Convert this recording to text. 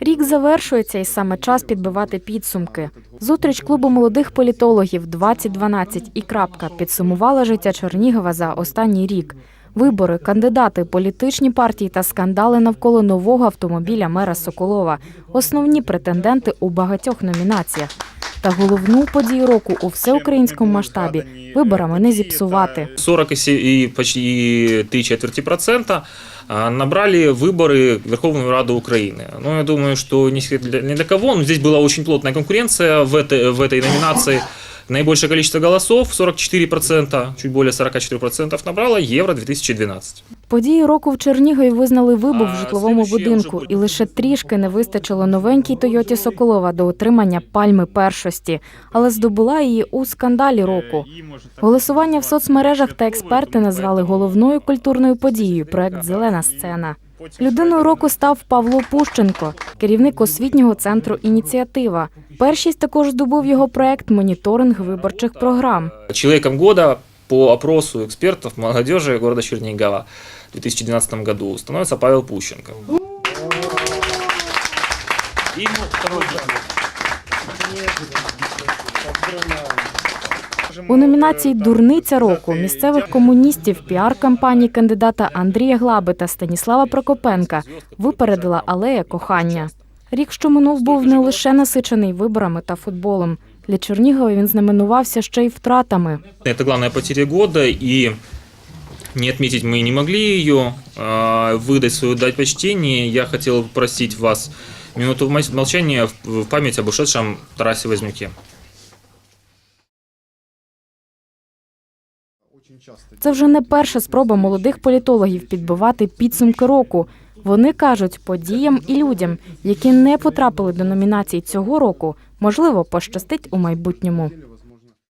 Рік завершується, і саме час підбивати підсумки. Зустріч клубу молодих політологів 2012 і крапка підсумувала життя Чернігова за останній рік. Вибори, кандидати, політичні партії та скандали навколо нового автомобіля мера Соколова основні претенденти у багатьох номінаціях. Та головну подію року у всеукраїнському масштабі виборами не зіпсувати. 40 и се- и почти три четверти процента а, набрали выборы в Верховную Раду Украины. Ну, я думаю, что не секрет для, ни для кого, но здесь была очень плотная конкуренция в этой, в этой номинации. Наибольшее количество голосов, 44%, чуть более 44% набрала Евро-2012. Події року в Чернігові визнали вибух в житловому будинку, і лише трішки не вистачило новенькій Тойоті Соколова до отримання пальми першості, але здобула її у скандалі року. Голосування в соцмережах та експерти назвали головною культурною подією проект Зелена сцена. Людиною року став Павло Пущенко, керівник освітнього центру Ініціатива. Першість також здобув його проект Моніторинг виборчих програм. Человеком года по опросу экспертов молодежи города Чернигова в 2012 году становится Павел Пущенко. И, второй У номінації Дурниця року місцевих комуністів піар-кампанії кандидата Андрія Глаби та Станіслава Прокопенка випередила алея кохання. Рік, що минув, був не лише насичений виборами та футболом. Для Чернігова він знаменувався ще й втратами. Это главная потеря года, и не отметить мы не могли ее, а, выдать свое дать почтение. Я хотел попросить вас минуту мол- молчания в в память об ушедшем Тарасе Вознюке. Це вже не перша спроба молодих політологів підбивати підсумки року. Вони кажуть, подіям і людям, які не потрапили до номінацій цього року, можливо, пощастить у майбутньому.